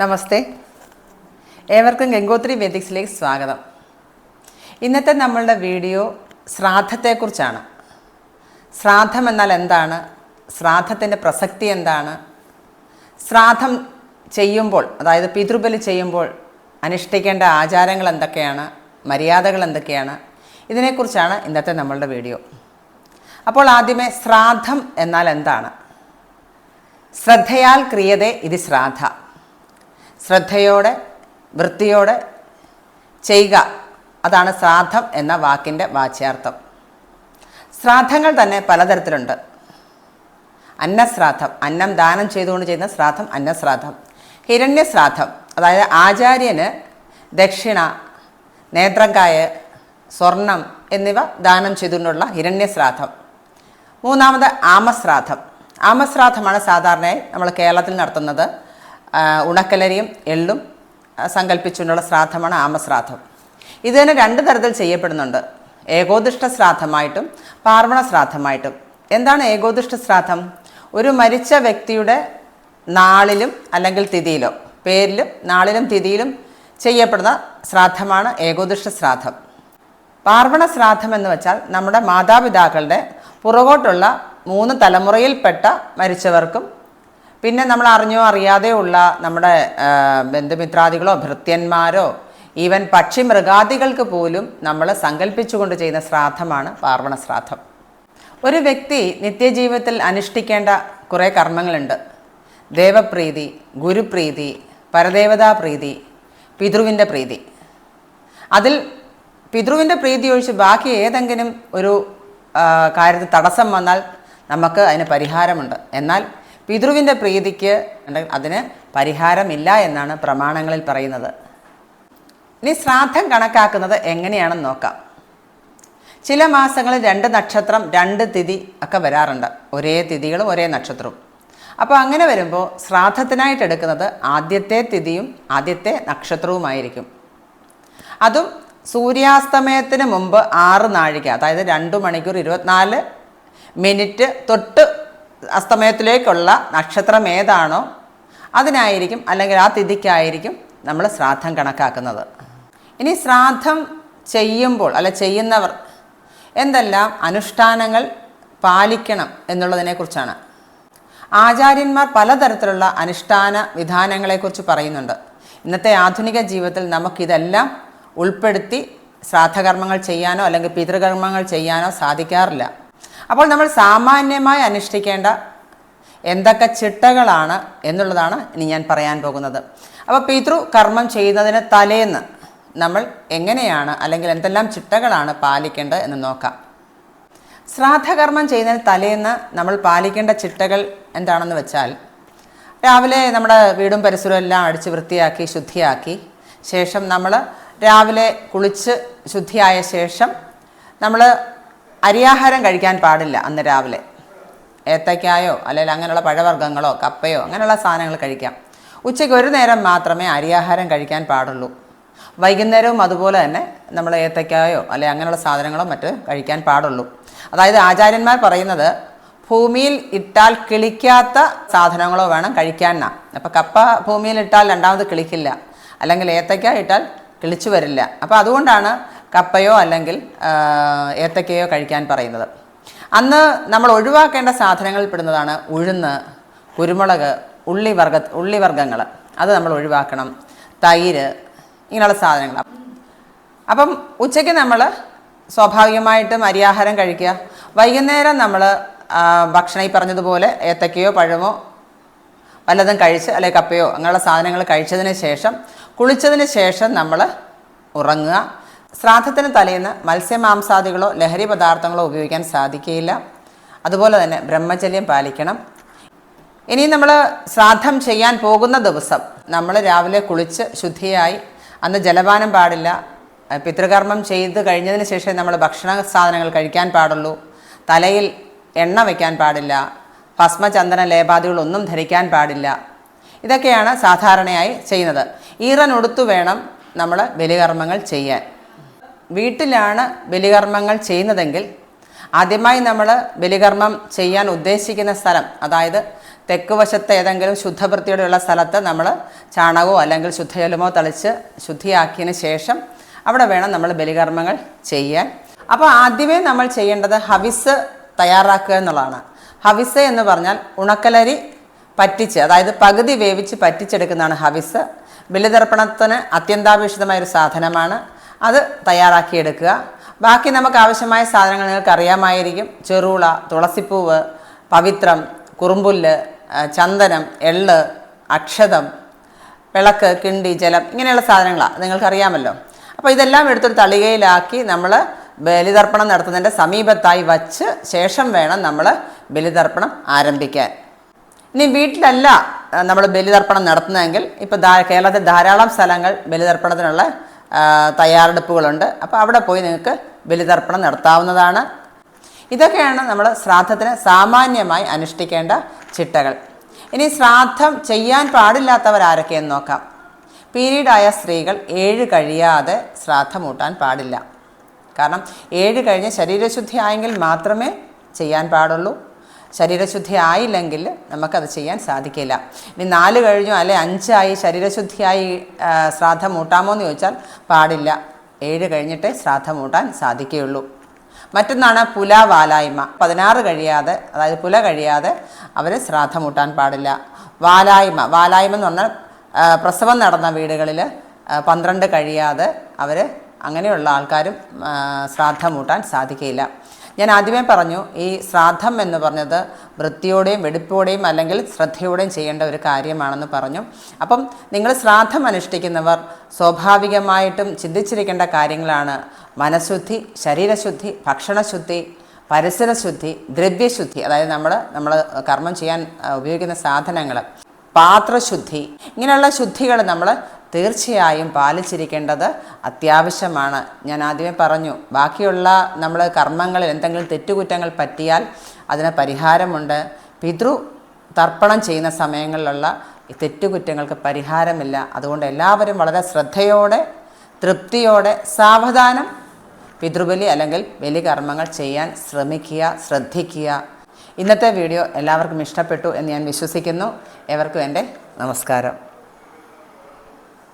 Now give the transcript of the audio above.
നമസ്തേ. ഏവർക്കും ഗംഗോത്രി വേദിക്സിലേക്ക് സ്വാഗതം. ഇന്നത്തെ നമ്മളുടെ വീഡിയോ ശ്രാദ്ധത്തെക്കുറിച്ചാണ്. ശ്രാദ്ധം എന്നാൽ എന്താണ്? ശ്രാദ്ധത്തിന്റെ പ്രസക്തി എന്താണ്? ശ്രാദ്ധം ചെയ്യുമ്പോൾ അതായത് പിതൃബലി ചെയ്യുമ്പോൾ അനുഷ്ഠിക്കേണ്ട ആചാരങ്ങൾ എന്തൊക്കെയാണ്? മര്യാദകൾ എന്തൊക്കെയാണ്? ഇതിനെക്കുറിച്ചാണ് ഇന്നത്തെ നമ്മളുടെ വീഡിയോ. അപ്പോൾ ആദ്യമേ ശ്രാദ്ധം എന്നാൽ എന്താണ്? ശ്രദ്ധയാൽ ക്രിയതേ ഇത് ശ്രാദ്ധ. ശ്രദ്ധയോടെ വൃത്തിയോടെ ചെയ്യുക. അതാണ് ശ്രാദ്ധം എന്ന വാക്കിന്റെ വാച്യാർത്ഥം. ശ്രാദ്ധങ്ങൾ തന്നെ പലതരത്തിലുണ്ട്. അന്നശ്രാദ്ധം അന്നം ദാനം ചെയ്തുകൊണ്ട് ചെയ്യുന്ന ശ്രാദ്ധം അന്നശ്രാദ്ധം. ഹിരണ്യശ്രാദ്ധം അതായത് ആചാര്യന് ദക്ഷിണ നേത്രങ്കായ സ്വർണം എന്നിവ ദാനം ചെയ്തുകൊണ്ടുള്ള ഹിരണ്യശ്രാദ്ധം. മൂന്നാമത് ആമശ്രാദ്ധം. ആമശ്രാദ്ധമാണ് സാധാരണയായി നമ്മൾ കേരളത്തിൽ നടത്തുന്നത്. ഉണക്കലരിയും എള്ളും സങ്കല്പിച്ചുകൊണ്ടുള്ള ശ്രാദ്ധമാണ് ആമശ്രാദ്ധം. ഇത് തന്നെ രണ്ട് തരത്തിൽ ചെയ്യപ്പെടുന്നുണ്ട്. ഏകോദിഷ്ട ശ്രാദ്ധമായിട്ടും പാർവണ ശ്രാദ്ധമായിട്ടും. എന്താണ് ഏകോദിഷ്ട ശ്രാദ്ധം? ഒരു മരിച്ച വ്യക്തിയുടെ നാളിലും അല്ലെങ്കിൽ തിഥിയിലോ പേരിലും നാളിലും തിഥിയിലും ചെയ്യപ്പെടുന്ന ശ്രാദ്ധമാണ് ഏകോദിഷ്ട ശ്രാദ്ധം. പാർവണ ശ്രാദ്ധം എന്ന് വെച്ചാൽ നമ്മുടെ മാതാപിതാക്കളുടെ പുറകോട്ടുള്ള മൂന്ന് തലമുറയിൽപ്പെട്ട മരിച്ചവർക്കും പിന്നെ നമ്മൾ അറിഞ്ഞോ അറിയാതെയോ ഉള്ള നമ്മുടെ ബന്ധുമിത്രാദികളോ ഭൃത്യന്മാരോ ഈവൻ പക്ഷി മൃഗാദികൾക്ക് പോലും നമ്മൾ സങ്കല്പിച്ചുകൊണ്ട് ചെയ്യുന്ന ശ്രാദ്ധമാണ് പാർവണ ശ്രാദ്ധം. ഒരു വ്യക്തി നിത്യജീവിതത്തിൽ അനുഷ്ഠിക്കേണ്ട കുറേ കർമ്മങ്ങളുണ്ട്. ദേവപ്രീതി ഗുരുപ്രീതി പരദേവതാ പ്രീതി പിതൃവിന്റെ പ്രീതി. അതിൽ പിതൃവിന്റെ പ്രീതി ഒഴിച്ച് ബാക്കി ഏതെങ്കിലും ഒരു കാര്യത്തിൽ തടസ്സം വന്നാൽ നമുക്ക് അതിന് പരിഹാരമുണ്ട്. എന്നാൽ പിതൃവിന്റെ പ്രീതിക്ക് അതിന് പരിഹാരമില്ല എന്നാണ് പ്രമാണങ്ങളിൽ പറയുന്നത്. ഇനി ശ്രാദ്ധം കണക്കാക്കുന്നത് എങ്ങനെയാണെന്ന് നോക്കാം. ചില മാസങ്ങളിൽ രണ്ട് നക്ഷത്രം രണ്ട് തിഥി ഒക്കെ വരാറുണ്ട്. ഒരേ തിഥികളും ഒരേ നക്ഷത്രവും. അപ്പോൾ അങ്ങനെ വരുമ്പോൾ ശ്രാദ്ധത്തിനായിട്ട് എടുക്കുന്നത് ആദ്യത്തെ തിഥിയും ആദ്യത്തെ നക്ഷത്രവുമായിരിക്കും. അതും സൂര്യാസ്തമയത്തിന് മുമ്പ് ആറ് നാഴിക അതായത് രണ്ട് മണിക്കൂർ ഇരുപത്തിനാല് മിനിറ്റ് തൊട്ട് അസ്തമയത്തിലേക്കുള്ള നക്ഷത്രം ഏതാണോ അതിനായിരിക്കും അല്ലെങ്കിൽ ആ തിഥിക്കായിരിക്കും നമ്മൾ ശ്രാദ്ധം കണക്കാക്കുന്നത്. ഇനി ശ്രാദ്ധം ചെയ്യുമ്പോൾ അല്ല ചെയ്യുന്നവർ എന്തെല്ലാം അനുഷ്ഠാനങ്ങൾ പാലിക്കണം എന്നുള്ളതിനെക്കുറിച്ചാണ് ആചാര്യന്മാർ പലതരത്തിലുള്ള അനുഷ്ഠാന വിധാനങ്ങളെക്കുറിച്ച് പറയുന്നുണ്ട്. ഇന്നത്തെ ആധുനിക ജീവിതത്തിൽ നമുക്കിതെല്ലാം ഉൾപ്പെടുത്തി ശ്രാദ്ധകർമ്മങ്ങൾ ചെയ്യാനോ അല്ലെങ്കിൽ പിതൃകർമ്മങ്ങൾ ചെയ്യാനോ സാധിക്കാറില്ല. അപ്പോൾ നമ്മൾ സാമാന്യമായി അനുഷ്ഠിക്കേണ്ട എന്തൊക്കെ ചിട്ടകളാണ് എന്നുള്ളതാണ് ഇനി ഞാൻ പറയാൻ പോകുന്നത്. അപ്പോൾ പിതൃ കർമ്മം ചെയ്യുന്നതിന് തലേന്ന് നമ്മൾ എങ്ങനെയാണ് അല്ലെങ്കിൽ എന്തെല്ലാം ചിട്ടകളാണ് പാലിക്കേണ്ടത് എന്ന് നോക്കാം. ശ്രാദ്ധകർമ്മം ചെയ്യുന്നതിന് തലേന്ന് നമ്മൾ പാലിക്കേണ്ട ചിട്ടകൾ എന്താണെന്ന് വെച്ചാൽ രാവിലെ നമ്മുടെ വീടും പരിസരവും എല്ലാം അടിച്ച് വൃത്തിയാക്കി ശുദ്ധിയാക്കി ശേഷം നമ്മൾ രാവിലെ കുളിച്ച് ശുദ്ധിയായ ശേഷം നമ്മൾ അരിയാഹാരം കഴിക്കാൻ പാടില്ല അന്ന് രാവിലെ. ഏത്തയ്ക്കായോ അല്ലെങ്കിൽ അങ്ങനെയുള്ള പഴവർഗങ്ങളോ കപ്പയോ അങ്ങനെയുള്ള സാധനങ്ങൾ കഴിക്കാം. ഉച്ചയ്ക്ക് ഒരു നേരം മാത്രമേ അരിയാഹാരം കഴിക്കാൻ പാടുള്ളൂ. വൈകുന്നേരവും അതുപോലെ തന്നെ നമ്മൾ ഏത്തയ്ക്കായോ അല്ലെങ്കിൽ അങ്ങനെയുള്ള സാധനങ്ങളോ മറ്റ് കഴിക്കാൻ പാടുള്ളൂ. അതായത് ആചാര്യന്മാർ പറയുന്നത് ഭൂമിയിൽ ഇട്ടാൽ കിളിക്കാത്ത സാധനങ്ങളോ വേണം കഴിക്കാൻ എന്നാ അപ്പോൾ കപ്പ ഭൂമിയിൽ ഇട്ടാൽ രണ്ടാമത് കിളിക്കില്ല. അല്ലെങ്കിൽ ഏത്തയ്ക്ക ഇട്ടാൽ കിളിച്ചു വരില്ല. അപ്പോൾ അതുകൊണ്ടാണ് കപ്പയോ അല്ലെങ്കിൽ ഏത്തക്കയോ കഴിക്കാൻ പറയുന്നത്. അന്ന് നമ്മൾ ഒഴിവാക്കേണ്ട സാധനങ്ങളിൽ പെടുന്നതാണ് ഉഴുന്ന് കുരുമുളക് ഉള്ളി വർഗ ഉള്ളിവർഗങ്ങൾ അത് നമ്മൾ ഒഴിവാക്കണം. തൈര് ഇങ്ങനെയുള്ള സാധനങ്ങൾ അപ്പം ഉച്ചയ്ക്ക് നമ്മൾ സ്വാഭാവികമായിട്ടും അരിയാഹാരം കഴിക്കുക. വൈകുന്നേരം നമ്മൾ ഭക്ഷണം ഈ പറഞ്ഞതുപോലെ ഏത്തക്കയോ പഴമോ വല്ലതും കഴിച്ച് അല്ലെങ്കിൽ കപ്പയോ അങ്ങനെയുള്ള സാധനങ്ങൾ കഴിച്ചതിന് ശേഷം കുളിച്ചതിന് ശേഷം നമ്മൾ ഉറങ്ങുക. ശ്രാദ്ധത്തിന് തലേന്ന് മത്സ്യമാംസാദികളോ ലഹരി പദാർത്ഥങ്ങളോ ഉപയോഗിക്കാൻ സാധിക്കുകയില്ല. അതുപോലെ തന്നെ ബ്രഹ്മചര്യം പാലിക്കണം. ഇനി നമ്മൾ ശ്രാദ്ധം ചെയ്യാൻ പോകുന്ന ദിവസം നമ്മൾ രാവിലെ കുളിച്ച് ശുദ്ധിയായി അന്ന് ജലപാനം പാടില്ല പിതൃകർമ്മം ചെയ്ത് കഴിഞ്ഞതിന് ശേഷം നമ്മൾ ഭക്ഷണ സാധനങ്ങൾ കഴിക്കാൻ പാടുള്ളൂ തലയിൽ എണ്ണ വയ്ക്കാൻ പാടില്ല ഭസ്മചന്ദന ലേപാദികളൊന്നും ധരിക്കാൻ പാടില്ല. ഇതൊക്കെയാണ് സാധാരണയായി ചെയ്യുന്നത്. ഈറൻ ഉടുത്തു വേണം നമ്മൾ ബലികർമ്മങ്ങൾ ചെയ്യാൻ. വീട്ടിലാണ് ബലികർമ്മങ്ങൾ ചെയ്യുന്നതെങ്കിൽ ആദ്യമായി നമ്മൾ ബലികർമ്മം ചെയ്യാൻ ഉദ്ദേശിക്കുന്ന സ്ഥലം അതായത് തെക്ക് വശത്തെ ഏതെങ്കിലും ശുദ്ധവൃത്തിയോടെയുള്ള സ്ഥലത്ത് നമ്മൾ ചാണകമോ അല്ലെങ്കിൽ ശുദ്ധജലമോ തളിച്ച് ശുദ്ധിയാക്കിയതിന് ശേഷം അവിടെ വേണം നമ്മൾ ബലികർമ്മങ്ങൾ ചെയ്യാൻ. അപ്പോൾ ആദ്യമേ നമ്മൾ ചെയ്യേണ്ടത് ഹവിസ് തയ്യാറാക്കുക എന്നുള്ളതാണ്. ഹവിസ് എന്ന് പറഞ്ഞാൽ ഉണക്കലരി പറ്റിച്ച് അതായത് പകുതി വേവിച്ച് പറ്റിച്ചെടുക്കുന്നതാണ് ഹവിസ്. ബലിതർപ്പണത്തിന് അത്യന്താപേക്ഷിതമായ ഒരു സാധനമാണ്. അത് തയ്യാറാക്കിയെടുക്കുക. ബാക്കി നമുക്ക് ആവശ്യമായ സാധനങ്ങൾ നിങ്ങൾക്ക് അറിയാമായിരിക്കും ചെറുള തുളസിപ്പൂവ് പവിത്രം കുറുമ്പുല്ല് ചന്ദനം എള്ള് അക്ഷതം വിളക്ക് കിണ്ടി ജലം ഇങ്ങനെയുള്ള സാധനങ്ങളാണ് നിങ്ങൾക്കറിയാമല്ലോ. അപ്പോൾ ഇതെല്ലാം എടുത്തൊരു തളികയിലാക്കി നമ്മൾ ബലിതർപ്പണം നടത്തുന്നതിന്റെ സമീപത്തായി വച്ച് ശേഷം വേണം നമ്മൾ ബലിതർപ്പണം ആരംഭിക്കാൻ. ഇനി വീട്ടിലല്ല നമ്മൾ ബലിതർപ്പണം നടത്തുന്നതെങ്കിൽ ഇപ്പോൾ കേരളത്തിൽ ധാരാളം സ്ഥലങ്ങൾ ബലിതർപ്പണത്തിനുള്ള തയ്യാറെടുപ്പുകളുണ്ട്. അപ്പോൾ അവിടെ പോയി നിങ്ങൾക്ക് ബലിതർപ്പണം നടത്താവുന്നതാണ്. ഇതൊക്കെയാണ് നമ്മൾ ശ്രാദ്ധത്തിന് സാമാന്യമായി അനുഷ്ഠിക്കേണ്ട ചിട്ടകൾ. ഇനി ശ്രാദ്ധം ചെയ്യാൻ പാടില്ലാത്തവർ ആരൊക്കെയെന്ന് നോക്കാം. പീരീഡായ സ്ത്രീകൾ ഏഴ് കഴിയാതെ ശ്രാദ്ധം ഊട്ടാൻ പാടില്ല. കാരണം ഏഴ് കഴിഞ്ഞ് ശരീരശുദ്ധി ആയെങ്കിൽ മാത്രമേ ചെയ്യാൻ പാടുള്ളൂ. ശരീരശുദ്ധി ആയില്ലെങ്കിൽ നമുക്കത് ചെയ്യാൻ സാധിക്കില്ല. ഇനി നാല് കഴിഞ്ഞു അല്ലെ അഞ്ചായി ശരീരശുദ്ധിയായി ശ്രാദ്ധം മൂട്ടാമോ എന്ന് ചോദിച്ചാൽ പാടില്ല. ഏഴ് കഴിഞ്ഞിട്ടേ ശ്രാദ്ധം മൂട്ടാൻ സാധിക്കുകയുള്ളൂ. മറ്റൊന്നാണ് പുല വാലായ്മ പതിനാറ് കഴിയാതെ അതായത് പുല കഴിയാതെ അവർ ശ്രാദ്ധം മൂട്ടാൻ പാടില്ല. വാലായ്മ. വാലായ്മ എന്ന് പറഞ്ഞാൽ പ്രസവം നടന്ന വീടുകളിൽ പന്ത്രണ്ട് കഴിയാതെ അവർ അങ്ങനെയുള്ള ആൾക്കാരും ശ്രാദ്ധം മൂട്ടാൻ സാധിക്കില്ല ഞാൻ ആദ്യമേ പറഞ്ഞു ഈ ശ്രാദ്ധം എന്ന് പറഞ്ഞത് വൃത്തിയോടെയും വെടിപ്പോടെയും അല്ലെങ്കിൽ ശ്രദ്ധയോടെയും ചെയ്യേണ്ട ഒരു കാര്യമാണെന്ന് പറഞ്ഞു. അപ്പം നിങ്ങൾ ശ്രാദ്ധം അനുഷ്ഠിക്കുന്നവർ സ്വാഭാവികമായിട്ടും ചിന്തിച്ചിരിക്കേണ്ട കാര്യങ്ങളാണ്. മനഃശുദ്ധി ശരീരശുദ്ധി ഭക്ഷണശുദ്ധി പരിസരശുദ്ധി ദ്രവ്യശുദ്ധി അതായത് നമ്മൾ നമ്മൾ കർമ്മം ചെയ്യാൻ ഉപയോഗിക്കുന്ന സാധനങ്ങൾ പാത്രശുദ്ധി. ഇങ്ങനെയുള്ള ശുദ്ധികൾ നമ്മൾ തീർച്ചയായും പാലിച്ചിരിക്കേണ്ടത് അത്യാവശ്യമാണ്. ഞാൻ ആദ്യമേ പറഞ്ഞു ബാക്കിയുള്ള നമ്മൾ കർമ്മങ്ങളിൽ എന്തെങ്കിലും തെറ്റുകുറ്റങ്ങൾ പറ്റിയാൽ അതിന് പരിഹാരമുണ്ട്. പിതൃ തർപ്പണം ചെയ്യുന്ന സമയങ്ങളിലുള്ള തെറ്റുകുറ്റങ്ങൾക്ക് പരിഹാരമില്ല. അതുകൊണ്ട് എല്ലാവരും വളരെ ശ്രദ്ധയോടെ തൃപ്തിയോടെ സാവധാനം പിതൃബലി അല്ലെങ്കിൽ ബലികർമ്മങ്ങൾ ചെയ്യാൻ ശ്രമിക്കുക ശ്രദ്ധിക്കുക. ഇന്നത്തെ വീഡിയോ എല്ലാവർക്കും ഇഷ്ടപ്പെട്ടു എന്ന് ഞാൻ വിശ്വസിക്കുന്നു. എവർക്കും എന്റെ നമസ്കാരം.